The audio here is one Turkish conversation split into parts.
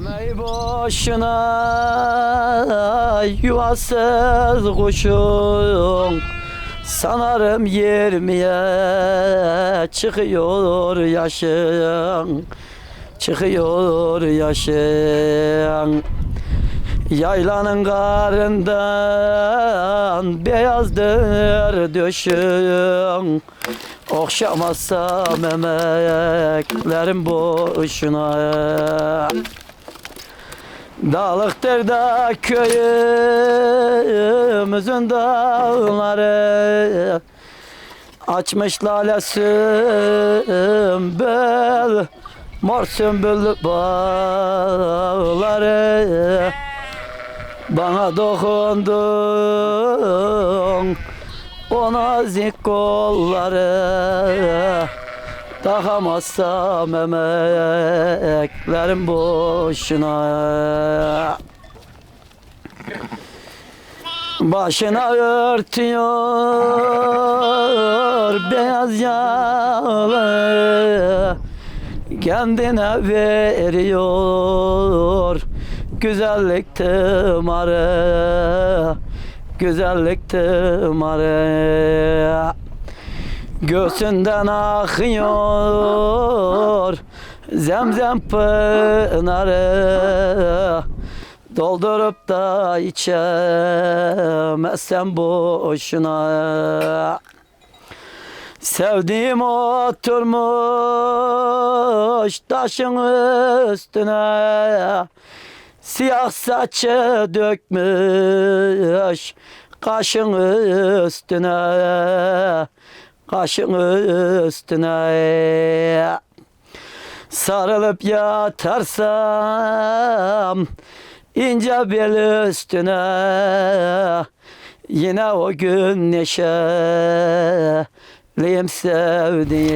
Demeyi boşuna yuvasız kuşum Sanarım yirmiye çıkıyor yaşın. Çıkıyor yaşın. Yaylanın karından beyazdır döşün Okşamazsam emeklerim boşuna Dağlıktır da köyümüzün dağları. Açmış lale sümbül Mor sümbül bağları. Bana dokundun O nazik kolları Takamazsam emeklerim boşuna. Başına örtüyor beyaz yağlı Kendine veriyor güzellik tımarı. Güzellik tımarı Göğsünden akıyor zemzem pınarı. Doldurup da içemezsem boşuna. Sevdiğim oturmuş taşın üstüne. Siyah saçı dökmüş kaşın üstüne Kaşın üstüne Sarılıp yatarsam ince bel üstüne Yine o gün neşeliyim sevdiğim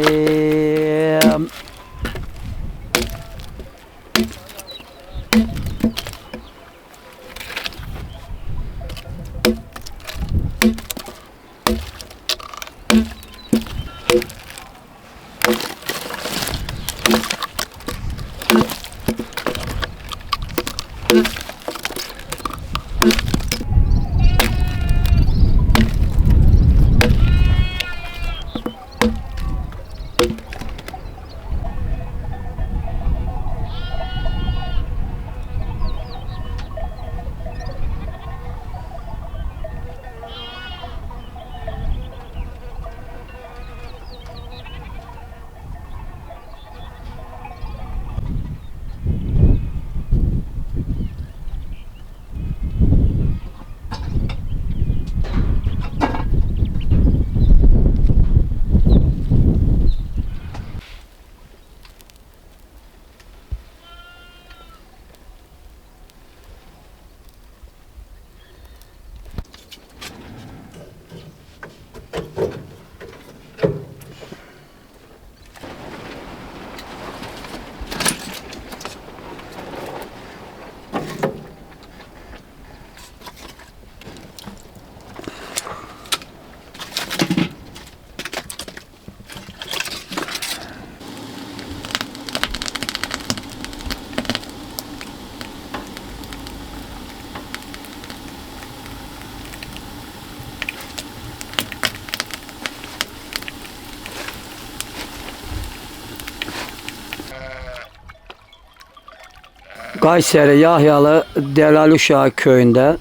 Kayseri Yahyalı Delaluşağı köyünde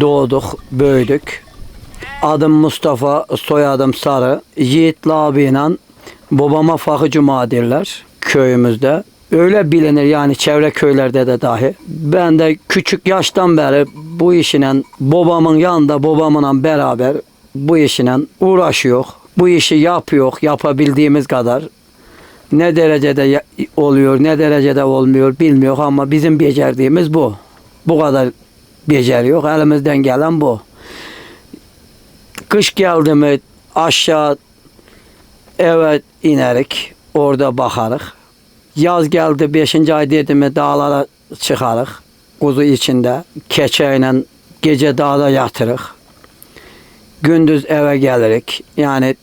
doğduk, büyüdük. Adım Mustafa, soyadım Sarı. Yiğitli abiyle babama Fakı Cuma derler köyümüzde. Öyle bilinir yani çevre köylerde de dahi. Ben de küçük yaştan beri bu işine babamın yanında babamla beraber bu işine uğraşıyor. Bu işi yapıyor yapabildiğimiz kadar. Ne derecede oluyor, ne derecede olmuyor bilmiyor ama bizim becerdiğimiz bu. Bu kadar beceriyor. Elimizden gelen bu. Kış geldi mi aşağı eve inerik. Orada bakarık. Yaz geldi 5. ay dedi mi dağlara çıkarık. Kuzu içinde. Keçeyle gece dağda yatırık. Gündüz eve gelirik. Yani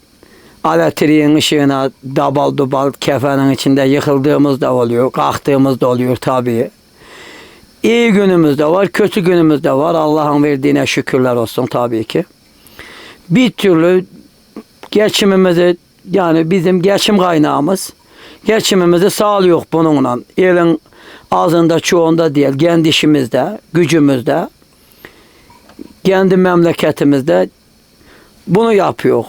elektriğin ışığına dabal dubal kefenin içinde yıkıldığımız da oluyor, kalktığımız da oluyor tabii. İyi günümüz de var, kötü günümüz de var. Allah'ın verdiğine şükürler olsun tabii ki. Bir türlü geçimimizi yani bizim geçim kaynağımız geçimimizi sağlıyor bununla. Elin ağzında çoğunda değil, kendi işimizde, gücümüzde, kendi memleketimizde bunu yapıyor.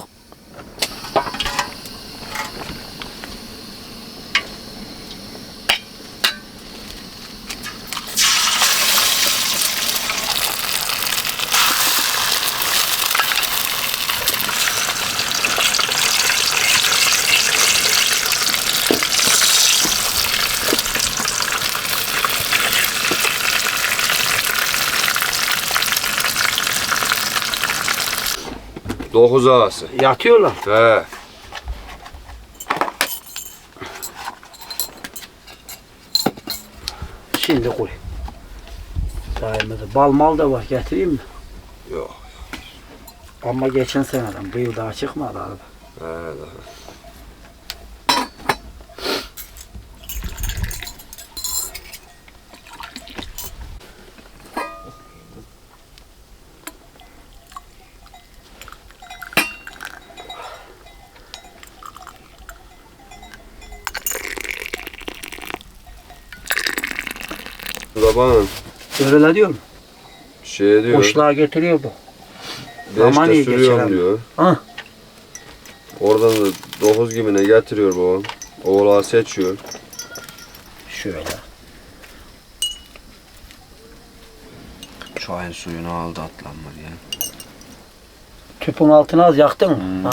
Dokuz ağası. Yatıyorlar. He. Şimdi koy. Sayemizde bal mal da var getireyim mi? Yok. Ama geçen seneden bu yıl daha çıkmadı abi. He, daha. Babanın Öyle diyor mu? şey diyor. Kuşluğa getiriyor bu. Beşte Aman iyi sürüyorum geçiren. diyor. Ha. Oradan da dokuz gibi ne getiriyor babam. Oğlağı seçiyor. Şöyle. Çayın suyunu aldı atlanma diye. Tüpün altına az yaktın mı? Hmm. Ha.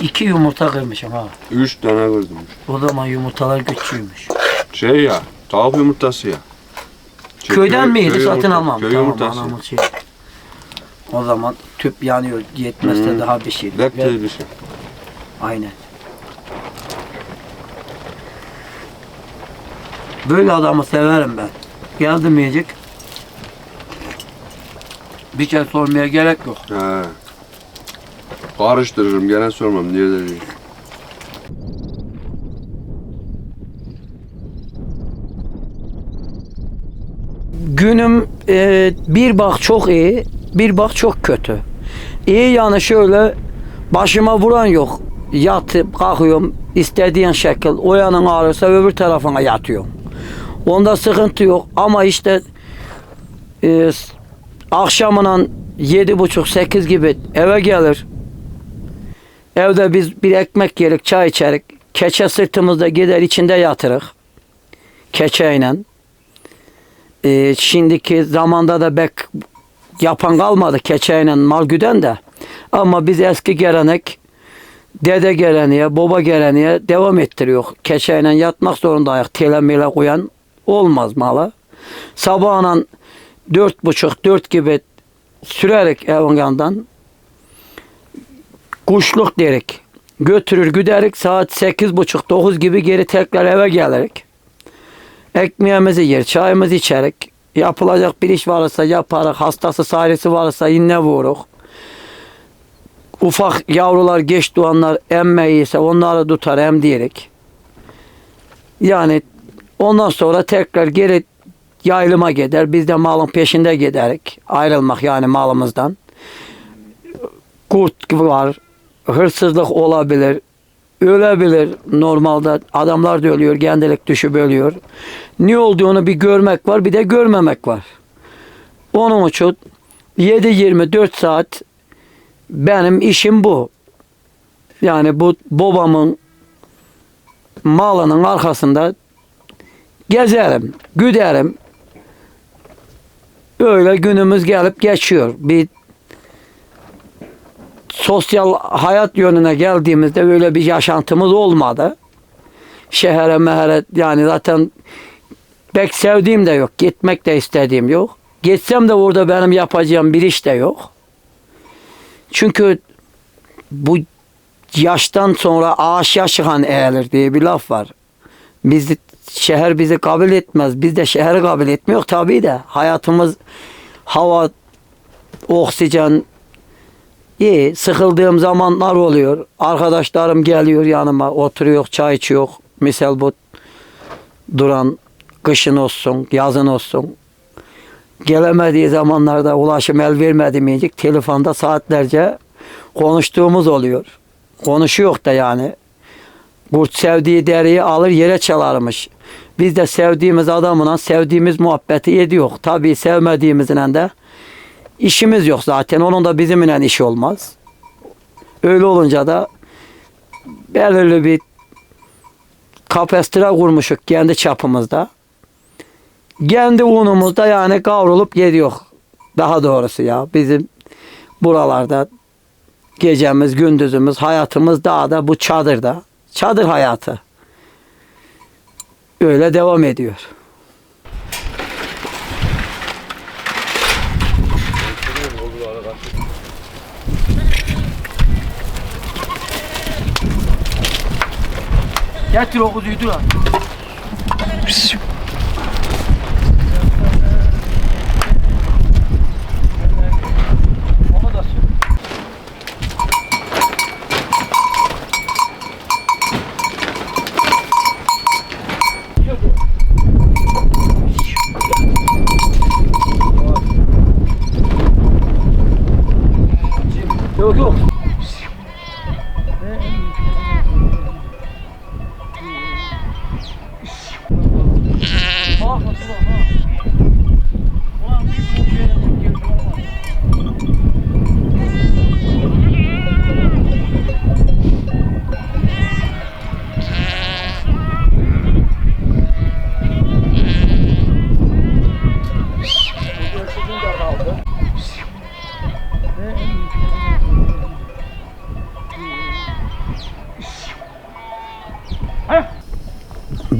İki yumurta kırmışım ha. Üç tane kırdım. O zaman yumurtalar küçüğümüş. Şey ya, tavuk yumurtası ya. Şey, Köyden köy- miydi? köy Satın yumurta- almam. Köy tamam, yumurtası. anamın şey. O zaman tüp yanıyor. Yetmezse Hmm. daha bir şey. Lepteli bir şey. Aynen. Böyle adamı severim ben. Geldim yiyecek. Bir şey sormaya gerek yok. He. Karıştırırım gene sormam niye de Günüm e, bir bak çok iyi, bir bak çok kötü. İyi yanı şöyle başıma vuran yok. Yatıp kalkıyorum istediğin şekil. O yanın ağrırsa öbür tarafına yatıyorum. Onda sıkıntı yok ama işte e, akşamına yedi buçuk sekiz gibi eve gelir. Evde biz bir ekmek yerik, çay içerik. Keçe sırtımızda gider içinde yatırık. Keçeyle. Ee, şimdiki zamanda da bek yapan kalmadı keçeyle mal güden de. Ama biz eski gelenek dede geleneğe, baba geleneğe devam ettiriyor. Keçeyle yatmak zorundayız. Tele mele koyan olmaz mala. Sabahına dört buçuk, dört gibi sürerek evin kuşluk derik. Götürür güderik saat sekiz buçuk, dokuz gibi geri tekrar eve gelirik. Ekmeğimizi yer, çayımızı içerik. Yapılacak bir iş varsa yaparız. Hastası sahresi varsa yine vururuk. Ufak yavrular geç doğanlar emme ise onları tutar emdirik. Yani ondan sonra tekrar geri yayılıma gider. Biz de malın peşinde giderik. Ayrılmak yani malımızdan. Kurt var. Hırsızlık olabilir. Ölebilir normalde. Adamlar da ölüyor. Gendelik düşüp ölüyor. Ne olduğunu bir görmek var bir de görmemek var. Onun için 7-24 saat benim işim bu. Yani bu babamın malının arkasında gezerim, güderim. Öyle günümüz gelip geçiyor. Bir sosyal hayat yönüne geldiğimizde böyle bir yaşantımız olmadı. Şehre mehere yani zaten pek sevdiğim de yok. Gitmek de istediğim yok. Gitsem de orada benim yapacağım bir iş de yok. Çünkü bu yaştan sonra ağaç yaşıhan eğilir diye bir laf var. Biz şehir bizi kabul etmez. Biz de şehri kabul etmiyor tabii de. Hayatımız hava, oksijen, İyi. Sıkıldığım zamanlar oluyor. Arkadaşlarım geliyor yanıma. Oturuyor, çay içiyor. Misal bu duran kışın olsun, yazın olsun. Gelemediği zamanlarda ulaşım el vermedi miydik? Telefonda saatlerce konuştuğumuz oluyor. Konuşuyor da yani. Kurt sevdiği deriyi alır yere çalarmış. Biz de sevdiğimiz adamla sevdiğimiz muhabbeti ediyor. Tabii sevmediğimizle de işimiz yok zaten. Onun da bizimle işi olmaz. Öyle olunca da belirli bir kapasitire kurmuşuk kendi çapımızda. Kendi unumuzda yani kavrulup gidiyor. Daha doğrusu ya bizim buralarda gecemiz, gündüzümüz, hayatımız dağda bu çadırda. Çadır hayatı. Öyle devam ediyor. Getir o kuzuyu dur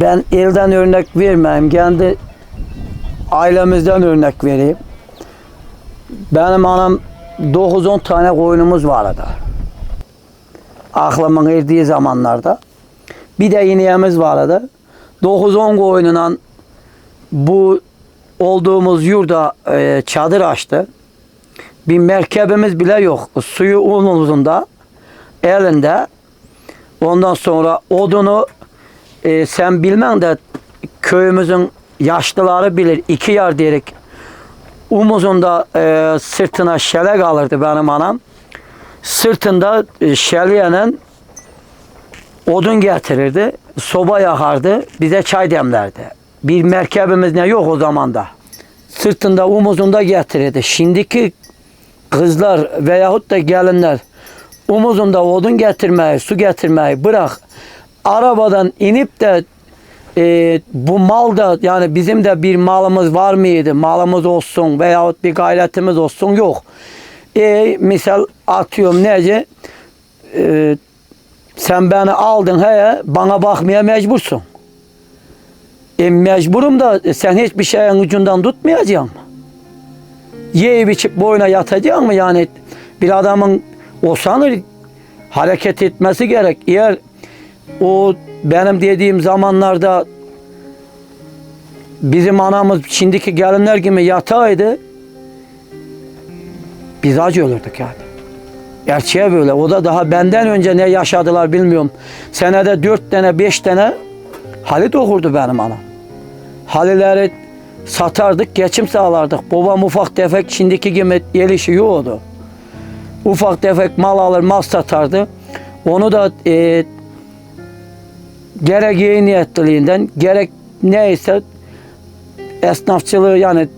Ben elden örnek vermeyeyim. Kendi ailemizden örnek vereyim. Benim anam 9-10 tane koyunumuz vardı. Aklımın erdiği zamanlarda. Bir de ineğimiz vardı. 9-10 koyunla bu olduğumuz yurda e, çadır açtı. Bir merkebimiz bile yok. Suyu omuzunda, elinde. Ondan sonra odunu e, sen bilmem de köyümüzün yaşlıları bilir. iki yar diyerek omuzunda e, sırtına şelek alırdı benim anam. Sırtında e, şeleğinin odun getirirdi. Soba yakardı. Bize çay demlerdi. Bir merkebimiz ne yok o zaman da. Sırtında omuzunda getirirdi. Şimdiki kızlar veyahut da gelinler omuzunda odun getirmeyi, su getirmeyi bırak. Arabadan inip de e, bu mal da yani bizim de bir malımız var mıydı? Malımız olsun veyahut bir gayretimiz olsun yok. E, misal atıyorum nece sen beni aldın he bana bakmaya mecbursun. E, mecburum da e, sen hiçbir şeyin ucundan tutmayacaksın. Yiyip içip boyuna yatacaksın mı? Yani bir adamın o sanır hareket etmesi gerek. Eğer o benim dediğim zamanlarda bizim anamız şimdiki gelinler gibi yataydı. Biz acı ölürdük yani. Gerçeğe böyle. O da daha benden önce ne yaşadılar bilmiyorum. Senede dört tane beş tane halit okurdu benim anam. Halileri satardık, geçim sağlardık. Babam ufak tefek şimdiki gibi el işi yoktu. Ufak tefek mal alır, mal satardı. Onu da e, gerek iyi niyetliliğinden, gerek neyse esnafçılığı yani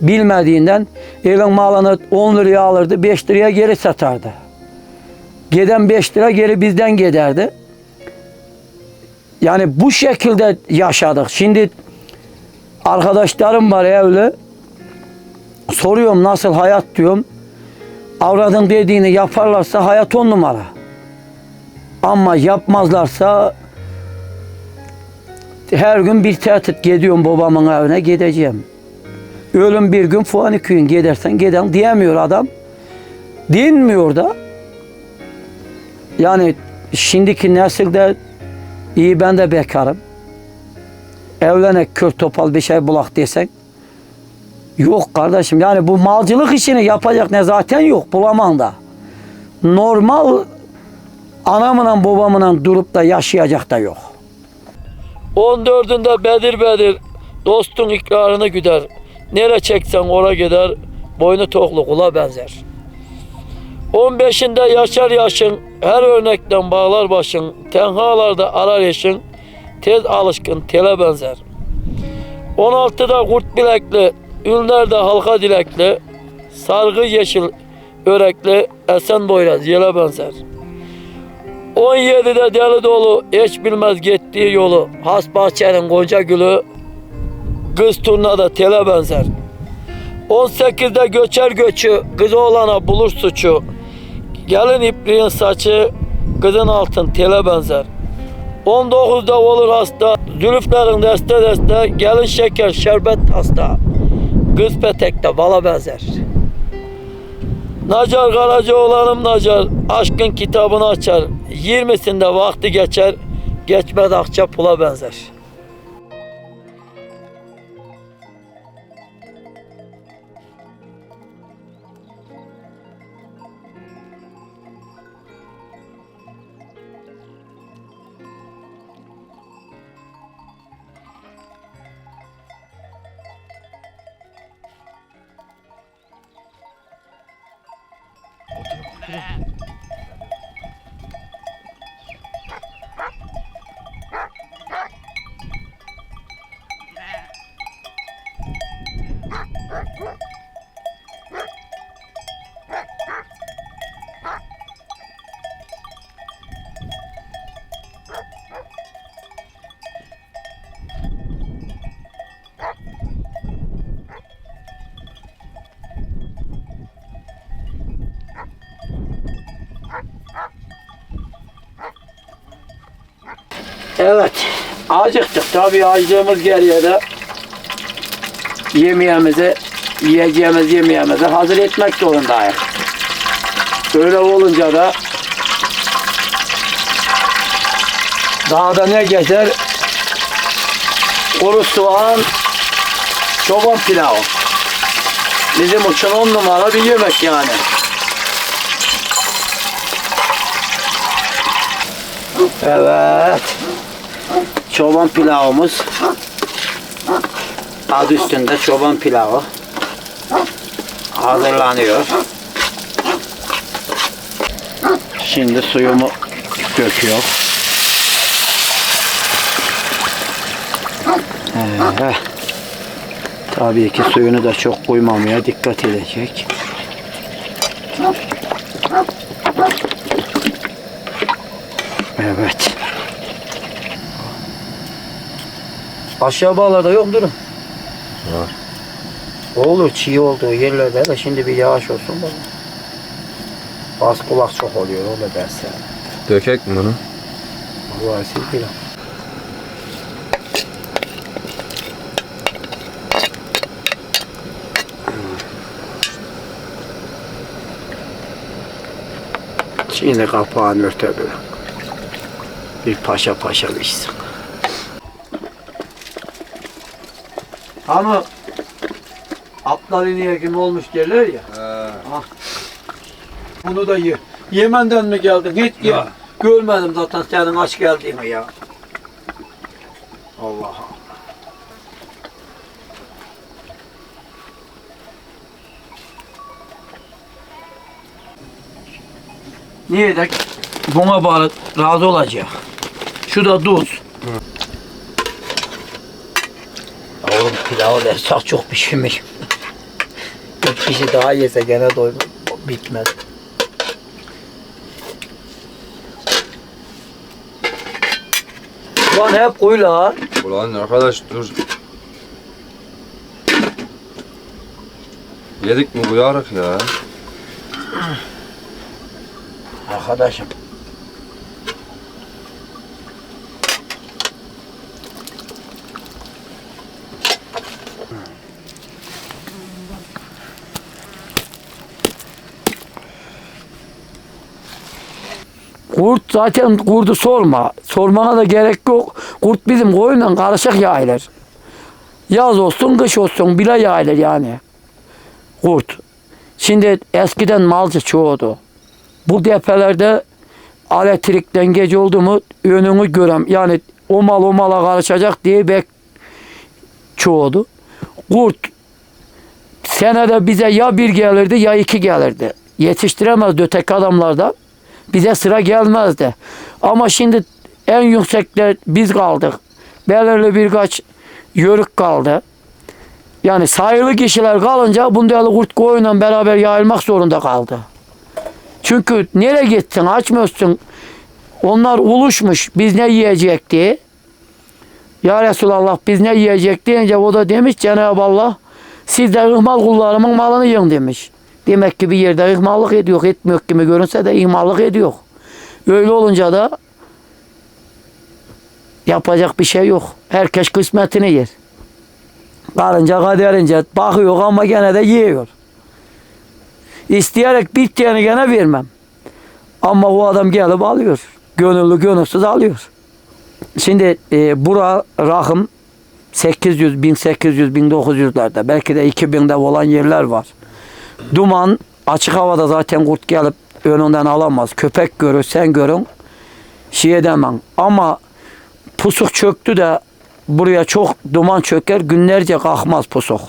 bilmediğinden evin malını 10 liraya alırdı, 5 liraya geri satardı. Giden 5 lira geri bizden giderdi. Yani bu şekilde yaşadık. Şimdi arkadaşlarım var evli. Soruyorum nasıl hayat diyorum. Avradın dediğini yaparlarsa hayat on numara. Ama yapmazlarsa her gün bir tehdit gidiyorum babamın evine gideceğim. Ölüm bir gün fuan iki gün gidersen giden diyemiyor adam. Dinmiyor da. Yani şimdiki nesilde iyi ben de bekarım. Evlenek kör topal bir şey bulak desen. Yok kardeşim yani bu malcılık işini yapacak ne zaten yok bulamam da. normal anamla babamla durup da yaşayacak da yok. 14'ünde Bedir Bedir dostun ikrarını güder. Nere çeksen ora gider. Boynu toklu kula benzer. 15'inde yaşar yaşın, her örnekten bağlar başın, tenhalarda arar yaşın, tez alışkın tele benzer. 16'da kurt bilekli, ünlerde halka dilekli, sargı yeşil örekli, esen boyraz yele benzer. 17'de deli dolu, hiç bilmez gittiği yolu, has bahçenin gonca gülü, kız turnada tele benzer. 18'de göçer göçü, kız oğlana bulur suçu, gelin ipliğin saçı, kızın altın tele benzer. 19'da olur hasta, zülüflerin deste deste, gelin şeker şerbet hasta, kız petekte bala benzer. Nacar Karaca oğlanım Nacar aşkın kitabını açar. 20'sinde vakti geçer. Geçmez akça pula benzer. Evet. Acıktık. Tabii acığımız geriye de yemeğimizi yiyeceğimiz yemeğimizi hazır etmek zorundayız. Böyle olunca da dağda ne geçer? Kuru soğan, çoban pilavı. Bizim için on numara bir yemek yani. Evet. Çoban pilavımız. Adı üstünde çoban pilavı. Hazırlanıyor. Şimdi suyumu döküyor. Ee, tabii ki suyunu da çok koymamaya dikkat edecek. Evet. Aşağı bağlarda yok mu durum? Var. Olur çiğ olduğu yerlerde de şimdi bir yağış olsun. Bas kulak çok oluyor öyle derse. Dökek mi bunu? Vallahi siz bilin. Şimdi kapağını örtebilir. Bir paşa paşa içsin. Ama atlar iniye kim olmuş derler ya. Bunu da ye. Yemen'den mi geldin? Hiç ye. Görmedim zaten senin aç geldiğini ya. Allah Allah. Niye de buna bağlı razı olacak. Şu da tuz. Oğlum pilavı dersak çok pişirmiş. Bir kişi daha yese gene doyma bitmez. Lan hep koy la. Ulan arkadaş dur. Yedik mi bu yarık ya? Arkadaşım. Kurt zaten kurdu sorma. Sormana da gerek yok. Kurt bizim koyunla karışık yayılır. Yaz olsun kış olsun bile yayılır yani. Kurt. Şimdi eskiden malcı çoğudu. Bu depelerde elektrikten gece oldu mu önünü görem. Yani o mal o mala karışacak diye bek çoğudu. Kurt senede bize ya bir gelirdi ya iki gelirdi. Yetiştiremezdi öteki adamlarda. Bize sıra gelmezdi. Ama şimdi en yüksekte biz kaldık. Belirli birkaç yörük kaldı. Yani sayılı kişiler kalınca bunda kurt koyunla beraber yayılmak zorunda kaldı. Çünkü nereye gittin açmıyorsun. Onlar uluşmuş biz ne yiyecek diye. Ya Resulallah biz ne yiyecek deyince o da demiş Cenab-ı Allah siz de ihmal kullarımın malını yiyin demiş. Demek ki bir yerde ihmallık ediyor. Etmiyor gibi görünse de ihmallık ediyor. Öyle olunca da yapacak bir şey yok. Herkes kısmetini yer. Karınca kaderince bakıyor ama gene de yiyor. İsteyerek bittiğini gene vermem. Ama o adam gelip alıyor. Gönüllü gönülsüz alıyor. Şimdi e, bura rakım 800, 1800, 1900'lerde belki de 2000'de olan yerler var. Duman açık havada zaten kurt gelip önünden alamaz. Köpek görür, sen görün şey edemem. Ama pusuk çöktü de buraya çok duman çöker günlerce kalkmaz pusuk.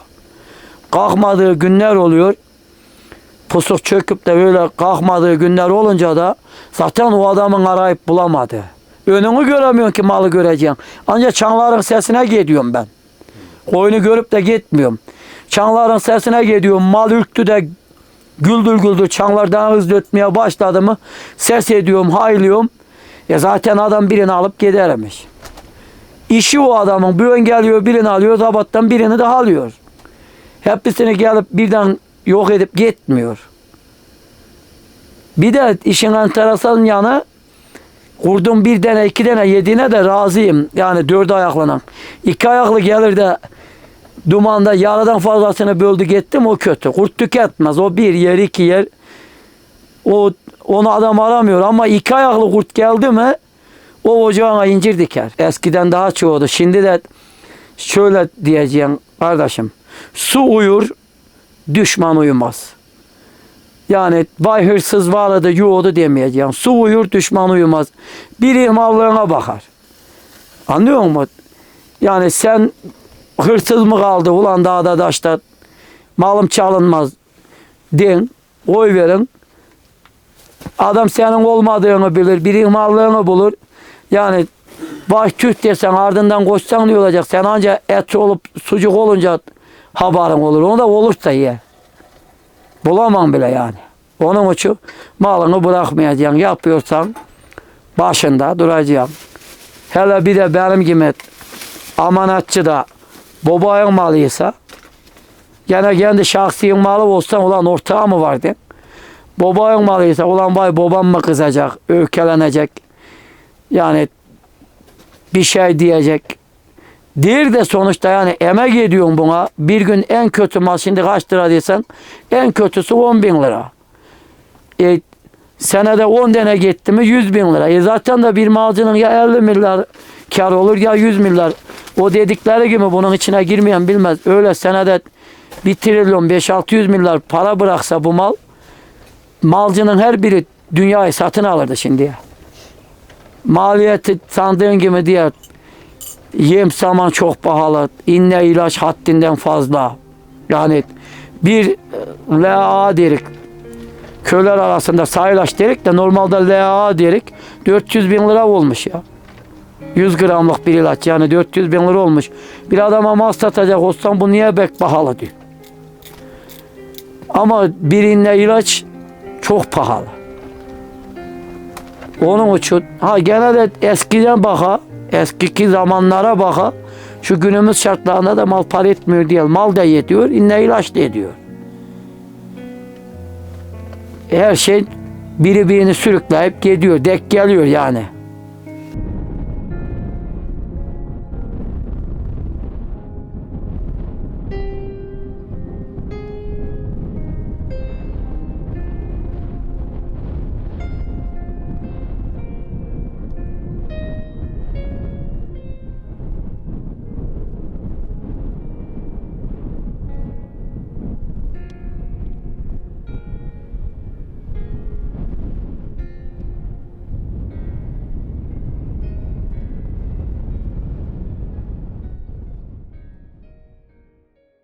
Kalkmadığı günler oluyor. Pusuk çöküp de böyle kalkmadığı günler olunca da zaten o adamın arayıp bulamadı. Önünü göremiyorsun ki malı göreceksin. Ancak çanların sesine gidiyorum ben. Koyunu görüp de gitmiyorum. Çanların sesine gidiyorum. Mal ürktü de güldür güldür çanlardan hızlı ötmeye başladı mı ses ediyorum, haylıyorum. Ya zaten adam birini alıp gidermiş. İşi o adamın. Bir ön geliyor birini alıyor, zabattan birini daha alıyor. Hepsini gelip birden yok edip gitmiyor. Bir de işin enteresan yanı kurdum bir tane iki tane yediğine de razıyım. Yani dört ayaklanan. İki ayaklı gelir de dumanda yarıdan fazlasını böldü gittim o kötü. Kurt tüketmez. O bir yer iki yer. O onu adam aramıyor ama iki ayaklı kurt geldi mi o ocağına incir diker. Eskiden daha çoğudu. Şimdi de şöyle diyeceğim kardeşim. Su uyur, düşman uyumaz. Yani vay hırsız vardı yoğdu demeyeceğim. Su uyur, düşman uyumaz. Bir ihmallığına bakar. Anlıyor musun? Yani sen hırsız mı kaldı? Ulan dağda daşta malım çalınmaz. Den oy verin. Adam senin olmadığını bilir bir ihmallığını bulur. Yani baş tüh desen ardından koşsan ne olacak? Sen anca et olup sucuk olunca haberin olur. Onu da olursa ye. Bulamam bile yani. Onun için malını bırakmayacaksın. Yapıyorsan başında duracaksın. Hele bir de benim gibi amanatçı da babayın malıysa gene kendi şahsi malı olsa ulan ortağı mı vardı? Babayın malıysa ulan vay babam mı kızacak, öfkelenecek. Yani bir şey diyecek. Değil de sonuçta yani emek ediyorsun buna. Bir gün en kötü mal şimdi kaç lira desen en kötüsü 10 bin lira. E, senede 10 tane gitti mi 100 bin lira. E zaten de bir malcının ya 50 milyar kar olur ya 100 milyar. O dedikleri gibi bunun içine girmeyen bilmez. Öyle senede 1 trilyon 5-600 milyar para bıraksa bu mal malcının her biri dünyayı satın alırdı şimdiye. Maliyeti sandığın gibi diye yem saman çok pahalı. İnne ilaç haddinden fazla. Yani bir e, LA derik köyler arasında sayılaç derik de normalde LA derik 400 bin lira olmuş ya. 100 gramlık bir ilaç yani 400 bin lira olmuş. Bir adama mal satacak olsan bu niye bek pahalı diyor. Ama birinde ilaç çok pahalı. Onun için ha gene de eskiden baka, eskiki zamanlara baka şu günümüz şartlarında da mal para etmiyor diye mal da yetiyor, inne ilaç da ediyor. Her şey biri birini sürükleyip gidiyor, dek geliyor yani.